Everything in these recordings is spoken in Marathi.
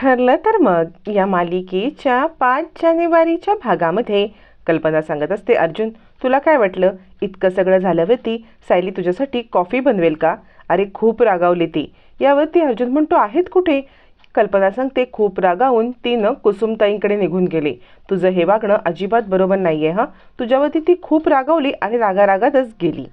ठरलं तर मग या मालिकेच्या पाच जानेवारीच्या भागामध्ये कल्पना सांगत असते अर्जुन तुला काय वाटलं? इतकं सगळं झाल्यावरती सायली तुझ्यासाठी कॉफी बनवेल का? अरे खूप रागावली ती. यावरती अर्जुन म्हणतो आहेत कुठे? कल्पना सांगते खूप रागावून तिनं कुसुमताईंकडे निघून गेली. तुझं हे वागणं अजिबात बरोबर नाही आहे हां? तुझ्यावरती ती खूप रागावली आणि रागारागातच गेली.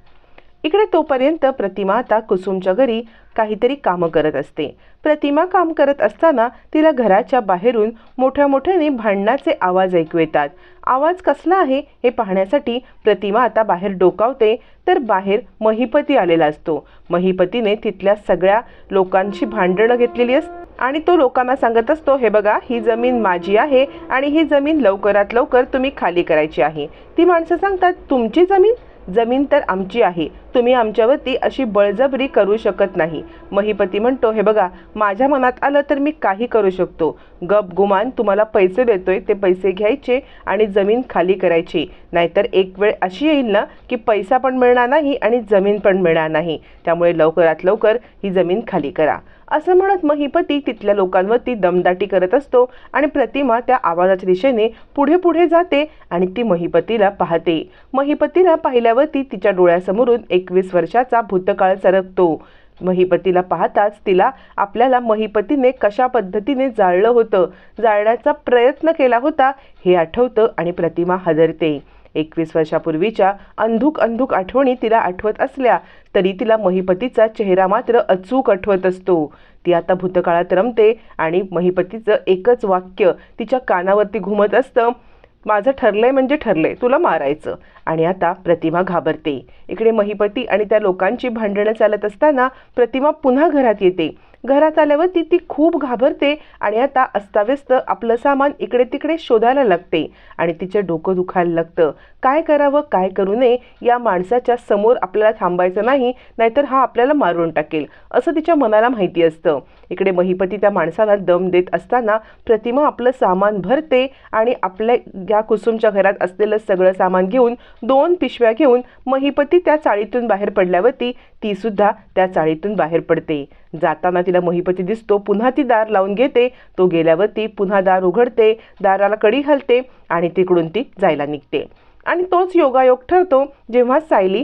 इकडे तोपर्यंत प्रतिमा आता कुसुमच्या घरी काहीतरी कामं करत असते. प्रतिमा काम करत असताना तिला घराच्या बाहेरून मोठ्या मोठ्याने भांडणाचे आवाज ऐकू येतात. आवाज कसला आहे हे पाहण्यासाठी प्रतिमा आता बाहेर डोकावते तर बाहेर महिपती आलेला असतो. महिपतीने तिथल्या सगळ्या लोकांची भांडणं घेतलेली असतात आणि तो लोकांना सांगत असतो हे बघा ही जमीन माझी आहे आणि ही जमीन लवकरात लवकर तुम्ही खाली करायची आहे. ती माणसं सांगतात तुमची जमीन जमीन तर आमची आहे. तुम्ही आमच्यावरती अशी बळजबरी करू शकत नाही. महिपती म्हणतो हे बघा माझ्या मनात आलं तर मी काही करू शकतो. गप गुमान तुम्हाला पैसे देतोय ते पैसे घ्यायचे आणि जमीन खाली करायची. नाहीतर एक वेळ अशी येईल ना की पैसा पण मिळणार नाही आणि जमीन पण मिळणार नाही. त्यामुळे लवकरात लवकर ही जमीन खाली करा. असं म्हणत महिपती तिथल्या लोकांवरती दमदाटी करत असतो आणि प्रतिमा त्या आवाजाच्या दिशेने पुढे पुढे जाते आणि ती महिपतीला पाहते. महिपतीला पाहिल्यावरती तिच्या डोळ्यासमोरून एकवीस वर्षाचा भूतकाळ सरकतो. महिपतीला पाहताच तिला आपल्याला महिपतीने कशा पद्धतीने जाळलं होतं जाळण्याचा प्रयत्न केला होता हे आठवतं आणि प्रतिमा हादरते. एकवीस वर्षापूर्वीच्या अंधुक अंधुक आठवणी तिला आठवत असल्या तरी तिला महिपतीचा चेहरा मात्र अचूक आठवत असतो. ती आता भूतकाळात रमते आणि महिपतीचं एकच वाक्य तिच्या कानावरती घुमत असतं. माझं ठरलंय म्हणजे ठरलंय तुला मारायचं. आणि आता प्रतिमा घाबरते. इकडे महिपती आणि त्या लोकांची भांडणं चालत असताना प्रतिमा पुन्हा घरात येते. घरात आल्यावरती ती खूप घाबरते आणि आता अस्ताव्यस्त आपलं सामान इकडे तिकडे शोधायला लागते. आणि तिचे डोकं दुखायला लागतं. काय करावं काय करू नये या माणसाच्या समोर आपल्याला थांबायचं नाही नाहीतर हा आपल्याला मारून टाकेल असं तिच्या मनाला माहिती असतं. इकडे महिपती त्या माणसाला दम देत असताना प्रतिमा आपलं सामान भरते आणि आपल्या या कुसुमच्या घरात असलेलं सगळं सामान घेऊन दोन पिशव्या घेऊन महिपती त्या चाळीतून बाहेर पडल्यावरती ती सुद्धा त्या चाळीतून बाहेर पडते. जाताना तिला महिपती दिसतो. पुन्हा ती दार लावून घेते. तो गेल्यावर ती पुन्हा दार उघडते. दाराला कडी घालते आणि तिकडून ती जायला निघते. आणि तोच योगायोग ठरतो जेव्हा सायली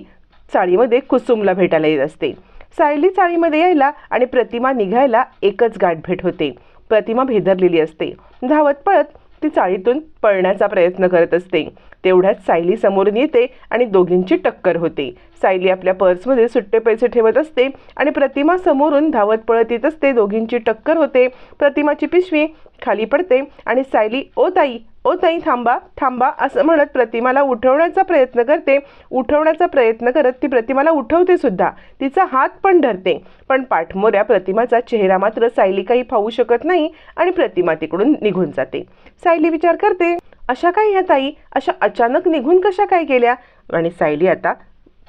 चाळीमध्ये कुसुमला भेटायला येत असते. सायली चाळीमध्ये यायला आणि प्रतिमा निघायला एकच गाठभेट होते. प्रतिमा भेदरलेली असते. धावत पळत ती चाळीतून पळण्याचा प्रयत्न करत असते. तेवढ्यात सायली समोरून येते आणि दोघींची टक्कर होते. सायली आपल्या पर्समध्ये सुट्टे पैसे ठेवत असते आणि प्रतिमा समोरून धावत पळत येत असते. दोघींची टक्कर होते. प्रतिमाची पिशवी खाली पडते आणि सायली ओ ताई ओ ताई थांबा थांबा. असं म्हणत प्रतिमाला उठवण्याचा प्रयत्न करते. उठवण्याचा प्रयत्न करत ती प्रतिमाला उठवते सुद्धा. तिचा हात पण धरते. पण पाठमोऱ्या प्रतिमाचा चेहरा मात्र सायली काही पाहू शकत नाही आणि प्रतिमा तिकडून निघून जाते. सायली विचार करते अशा काय ह्या ताई? अशा अचानक निघून कशा काय गेल्या? आणि सायली आता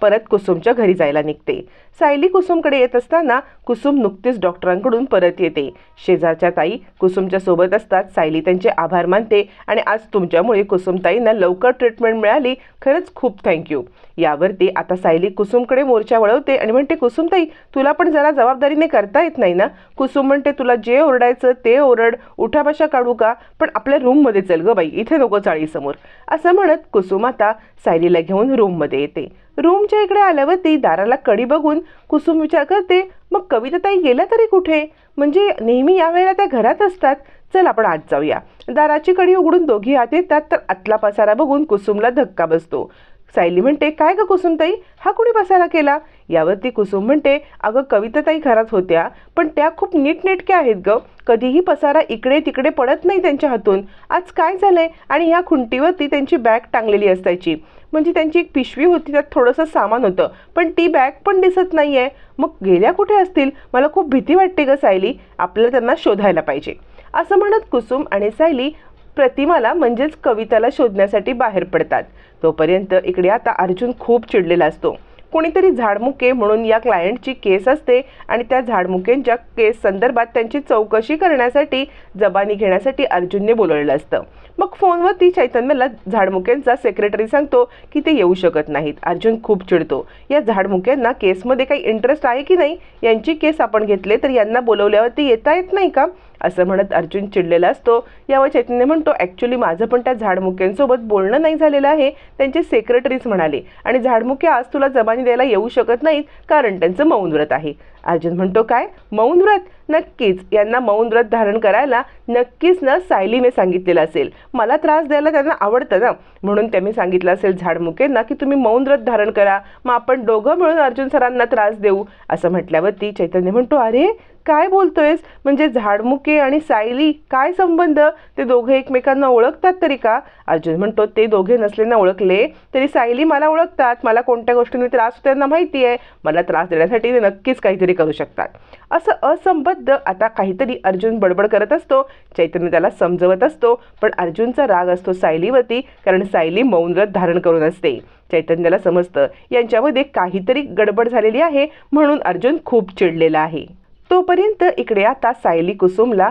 परत कुसुमच्या घरी जायला निघते. सायली कुसुमकडे येत असताना कुसुम नुकतीच डॉक्टरांकडून परत येते. शेजारच्या ताई कुसुमच्या सोबत असतात. सायली त्यांचे आभार मानते आणि आज तुमच्यामुळे कुसुमताईंना लवकर ट्रीटमेंट मिळाली. खरंच खूप थँक्यू यावरती आता सायली कुसुमकडे मोर्चा वळवते आणि म्हणते कुसुमताई तुला पण जरा जबाबदारीने करता येत नाही ना कुसुम म्हणते तुला जे ओरडायचं ते ओरड. उठाबशा काढू का? पण आपल्या रूममध्ये चल ग बाई. इथे नको चाळीसमोर. असं म्हणत कुसुम आता सायलीला घेऊन रूममध्ये येते. रूमच्या इकडे आल्यावरती दाराला कडी बघून कुसुम विचार करते मग कविताताई गेल्या तरी कुठे? म्हणजे नेहमी या वेळेला त्या घरात असतात. चल आपण आज जाऊया. दाराची कडी उघडून दोघी आत येतात तर आतला पसारा बघून कुसुमला धक्का बसतो. सायली म्हणते काय ग कुसुमताई? हा कुणी पसारा केला? यावरती कुसुम म्हणते अगं कविताताई घरात होत्या पण त्या खूप नीटनेटक्या आहेत ग. कधीही पसारा इकडे तिकडे पडत नाही त्यांच्या हातून. आज काय झालंय? आणि ह्या खुंटीवरती त्यांची बॅग टांगलेली असायची. म्हणजे त्यांची एक पिशवी होती त्यात थोडंसं सामान होतं. पण ती बॅग पण दिसत नाही आहे मग गेल्या कुठे असतील? मला खूप भीती वाटते ग सायली. आपल्याला त्यांना शोधायला पाहिजे. असं म्हणत कुसुम आणि सायली प्रतिमाला म्हणजेच कविताला शोधण्यासाठी बाहेर पडतात. तोपर्यंत इकडे आता अर्जुन खूप चिडलेला असतो. कोणीतरी झाडमुके म्हणून या क्लायंटची केस असते आणि त्या झाडमुकेंच्या केस संदर्भात त्यांची चौकशी करण्यासाठी जबानी घेण्यासाठी अर्जुनने बोलवलेलं असतं. मग फोनवरती चैतन्यला झाडमुक्यांचा सेक्रेटरी सांगतो की ते येऊ शकत नाहीत. अर्जुन खूप चिडतो. या झाडमुक्यांना केसमध्ये काही इंटरेस्ट आहे की नाही? यांची केस आपण घेतले तर यांना बोलवल्यावरती येता येत नाही का? असं म्हणत अर्जुन चिडलेला असतो यावर चैतन्य म्हणतो ॲक्च्युली माझं पण त्या झाडमुक्यांसोबत बोलणं नाही झालेलं आहे त्यांचे सेक्रेटरीज म्हणाले. आणि झाडमुके आज तुला जबानी द्यायला येऊ शकत नाहीत कारण त्यांचं मौन व्रत आहे. अर्जुन म्हणतो काय? मौन व्रत? नक्कीच. यांना मौन व्रत धारण करायला नक्कीच ना सायलीने सांगितलेलं असेल. मला त्रास द्यायला त्यांना आवडतं ना. म्हणून त्यांनी सांगितलं असेल झाडमुकेंना की तुम्ही मौन व्रत धारण करा. मग आपण दोघं मिळून अर्जुन सरांना त्रास देऊ. असं म्हटल्यावरती चैतन्य म्हणतो अरे काय बोलतोयस? म्हणजे झाडमुके आणि सायली काय संबंध? ते दोघे एकमेकांना ओळखतात तरी का? अर्जुन म्हणतो ते दोघे नसलेना ओळखले तरी सायली मला ओळखतात. मला कोणत्या गोष्टीने त्रास होतो त्यांना माहिती आहे. मला त्रास देण्यासाठी ते नक्कीच काहीतरी करू शकतात. असं असंबद्ध आता काहीतरी अर्जुन बडबड करत असतो. चैतन्य त्याला समजवत असतो. पण अर्जुनचा राग असतो सायलीवरती कारण सायली मौनव्रत धारण करून असते. चैतन्याला समजतं यांच्यामध्ये काहीतरी गडबड झालेली आहे म्हणून अर्जुन खूप चिडलेला आहे. तोपर्यंत इकडे आता सायली कुसुमला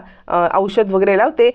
औषध वगैरे लावते.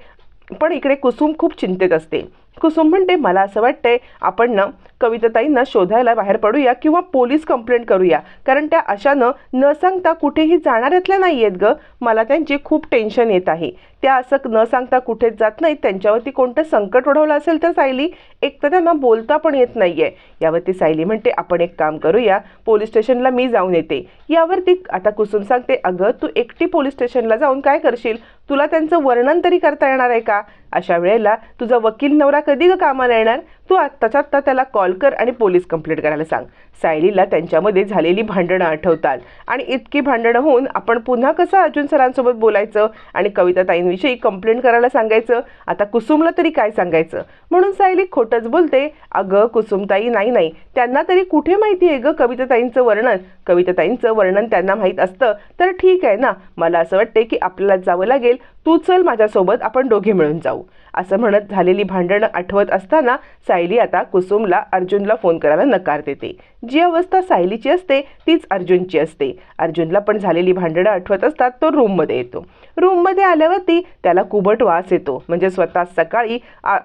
पण इकडे कुसुम खूप चिंतेत असते. कुसुम म्हणते मला असं वाटतंय आपण ना कविताताईंना शोधायला बाहेर पडूया किंवा पोलीस कंप्लेंट करूया. कारण त्या अशानं न सांगता कुठेही जाणाऱ्यातल्या नाही आहेत गं. मला त्यांची खूप टेन्शन येत आहे. त्या असं न सांगता कुठेच जात नाहीत. त्यांच्यावरती कोणतं संकट ओढवलं असेल तर सायली एक तर त्यांना बोलता पण येत नाही आहे यावरती सायली म्हणते आपण एक काम करूया पोलीस स्टेशनला मी जाऊन येते. यावरती आता कुसुम सांगते अगं तू एकटी पोलीस स्टेशनला जाऊन काय करशील? तुला त्यांचं वर्णन तरी करता येणार आहे का? अशा वेळेला तुझा वकील नवरा कधी ग कामाला येणार? तू आत्ताच्या आत्ता त्याला कॉल कर आणि पोलीस कंप्लेंट करायला सांग. सायलीला त्यांच्यामध्ये झालेली भांडणं आठवतात. आणि इतकी भांडणं होऊन आपण पुन्हा कसं अर्जुन सरांसोबत बोलायचं? आणि कविता ताईंविषयी कंप्लेंट करायला सांगायचं? आता कुसुमला तरी काय सांगायचं? म्हणून सायली खोटंच बोलते. अगं कुसुमताई नाही नाही. त्यांना तरी कुठे माहिती आहे गं कविताताईंचं वर्णन? कविताताईंचं वर्णन त्यांना माहीत असतं. तर ठीक आहे ना. मला असं वाटते की आपल्याला जावं लागेल. तू चल माझ्यासोबत आपण दोघे मिळून जाऊ. असं म्हणत झालेली भांडणं आठवत असताना सायली आता कुसुमला अर्जुनला फोन करायला नकार देते. जी अवस्था सायलीची असते तीच अर्जुनची असते. अर्जुनला पण झालेली भांडणं आठवत असतात तो रूममध्ये येतो. रूममध्ये आल्यावरती त्याला कुबट वास येतो. म्हणजे स्वतः सकाळी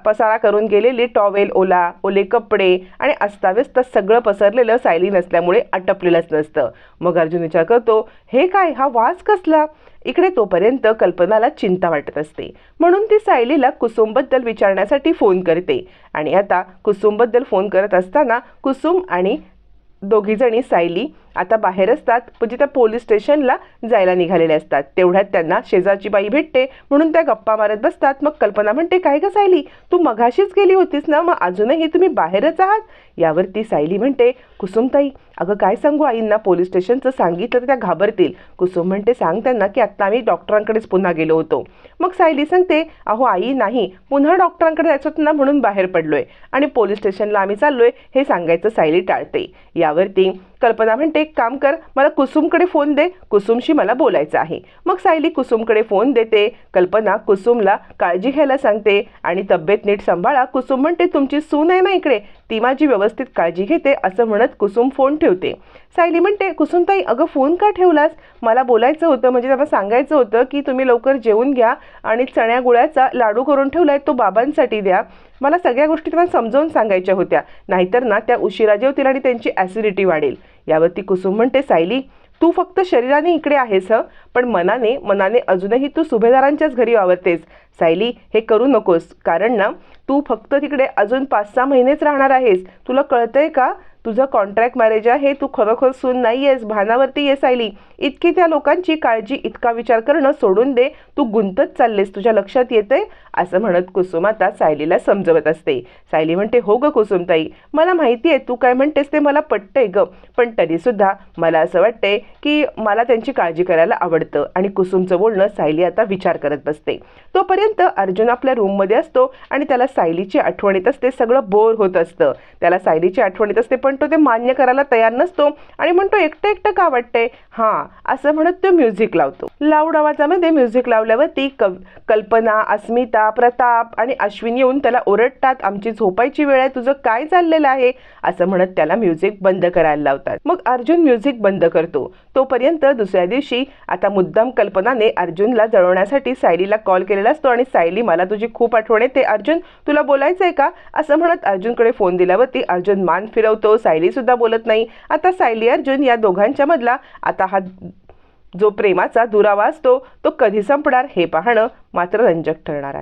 पसारा करून गेलेले टॉवेल ओला ओले कपडे आणि अस्ताव्यस्त सगळं पसरलेलं सायली नसल्यामुळे आटपलेलंच नसतं. मग अर्जुन विचार करतो हे काय? हा वास कसला? इकडे तोपर्यंत कल्पनाला चिंता वाटत असते. म्हणून ती सायलीला कुसुमबद्दल विचारण्यासाठी फोन करते. आणि आता कुसुमबद्दल फोन करत असताना कुसुम आणि दोघीजणी सायली आता बाहेर असतात म्हणजे त्या पोलीस स्टेशनला जायला निघालेल्या असतात. तेवढ्यात त्यांना शेजारची बाई भेटते म्हणून त्या गप्पा मारत बसतात. मग कल्पना म्हणते काय ग सायली तू मघाशीच गेली होतीस ना? मग अजूनही तुम्ही बाहेरच आहात? यावरती सायली म्हणते कुसुमताई अगं काय सांगू आईंना? पोलीस स्टेशनचं सांगितलं तर त्या घाबरतील. कुसुम म्हणते सांग त्यांना की आत्ता आम्ही डॉक्टरांकडेच पुन्हा गेलो होतो. मग सायली सांगते अहो आई नाही पुन्हा डॉक्टरांकडे जायचं होतं ना म्हणून बाहेर पडलोय आणि पोलीस स्टेशनला आम्ही चाललोय हे सांगायचं सायली टाळते. यावरती कल्पना म्हणते एक काम कर मला कुसुमकडे फोन दे कुसुमशी मला बोलायचं आहे. मग सायली कुसुमकडे फोन देते कल्पना कुसुमला काळजी घ्यायला सांगते आणि तब्येत नीट सांभाळा. कुसुम म्हणते तुमची सून आहे ना इकडे ती माझी व्यवस्थित काळजी घेते असं म्हणत कुसुम फोन ठेवते. सायली म्हणते कुसुमताई अगं फोन का ठेवलास? मला बोलायचं होतं म्हणजे त्यांना सांगायचं होतं की तुम्ही लवकर जेवून घ्या आणि चण्या गुळ्याचा लाडू करून ठेवलाय तो बाबांसाठी द्या. मला सगळ्या गोष्टी त्यांना समजावून सांगायच्या होत्या. नाहीतर ना त्या उशिरा जेवतील आणि त्यांची ॲसिडिटी वाढेल. यावरती कुसुम म्हणते सायली तू फक्त शरीराने इकडे आहेस ह? पण मनाने मनाने अजूनही तू सुभेदारांच्याच घरी वावरतेस. सायली हे करू नकोस. कारण ना तू फक्त तिकडे अजून पाच सहा महिनेच राहणार आहेस. तुला कळतंय का? तुझं कॉन्ट्रॅक्ट मॅरेज आहे तू खरोखर सून नाही आहेस भानावरती येस आयली इतकी त्या लोकांची काळजी इतका विचार करणं सोडून दे. तू गुंतत चाललेस तुझ्या लक्षात येते असं म्हणत कुसुम आता सायलीला समजवत असते. सायली म्हणते हो ग कुसुमताई मला माहिती आहे तू काय म्हणतेस ते मला पटतंय ग. पण तरीसुद्धा मला असं वाटतंय की मला त्यांची काळजी करायला आवडतं. आणि कुसुमचं बोलणं सायली आता विचार करत बसते. तोपर्यंत अर्जुन आपल्या रूममध्ये असतो आणि त्याला सायलीची आठवण येत असते सगळं बोर होत असतं. त्याला सायलीची आठवण येत असते पण तो ते मान्य करायला तयार नसतो आणि म्हणतो एकटं एकटं का वाटतंय? हां असं म्हणत तो म्युझिक लावतो. लाऊड आवाजामध्ये म्युझिक लावल्यावरती कल्पना अस्मिता प्रताप आणि अश्विन येऊन त्याला ओरडतात आमची झोपायची वेळ आहे तुझं काय चाललेलं आहे? असं म्हणत त्याला म्युझिक बंद करायला लावतात. मग अर्जुन म्युझिक बंद करतो. तोपर्यंत दुसऱ्या दिवशी आता मुद्दाम कल्पनाने अर्जुनला जळवण्यासाठी सायलीला कॉल केलेला असतो आणि सायली मला तुझी खूप आठवण येते. अर्जुन तुला बोलायचंय का? असं म्हणत अर्जुनकडे फोन दिल्यावरती अर्जुन मान फिरवतो. सायली सुद्धा बोलत नाही. आता सायली अर्जुन या दोघांच्या मधला आता हा जो प्रेमाचा दुरावा असतो तो कधी संपणार हे पाहणं मात्र रंजक ठरणार आहे.